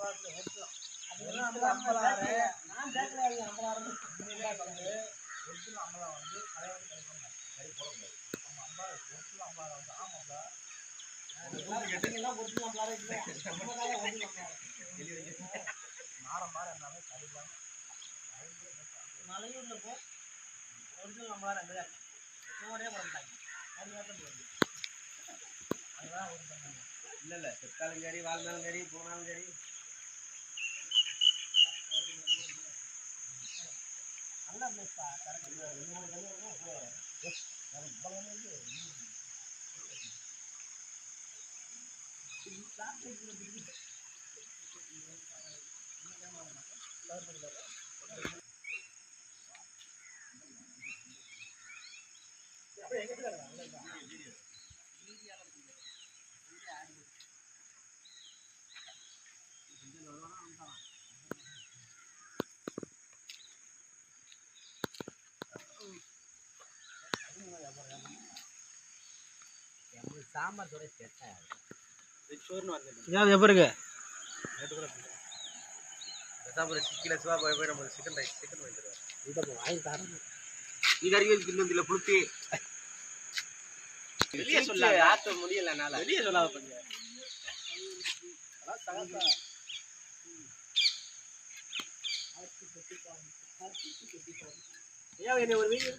அம்பலாத்துல original அதெல்லாம் வந்து நான் கேட்கல அம்பலாறு ஒரிஜினல் அம்பலா வந்து கடையோட கிடைக்கும் கறி போட முடியாது நம்ம அம்பலா ஒரிஜினல் அம்பலா வந்து ஆமாம்ல எல்லாம் ஒரிஜினல் இல்லை ஒரிஜினல் மாற எல்லாமே கறிதான் மலையூர்ல போ ஒரிஜினல் அம்பலாரே அங்கே தான் சோடே போட்டாங்க கறியாட்டம் போடுது அதுதான் இல்ல இல்ல. செத்தாலும் சரி வாழ்ந்தாலும் சரி போனாலும் சரி. Thank you. சாம்பார் துறை செட் சோறுன்னு எப்போ இருக்கு? சாம்பார் சிக்கில சிவா போய் போய் நம்ம சிக்கன் ரைஸ் சிக்கன் வாங்கி தருவார் இந்த வாங்கி நீ கறி வச்சு இன்னும் இல்லை புளுத்தி வெளியே. ஆத்த சொல்லாத. கொஞ்சம் ஏன் என்னை ஒரு வீடியோ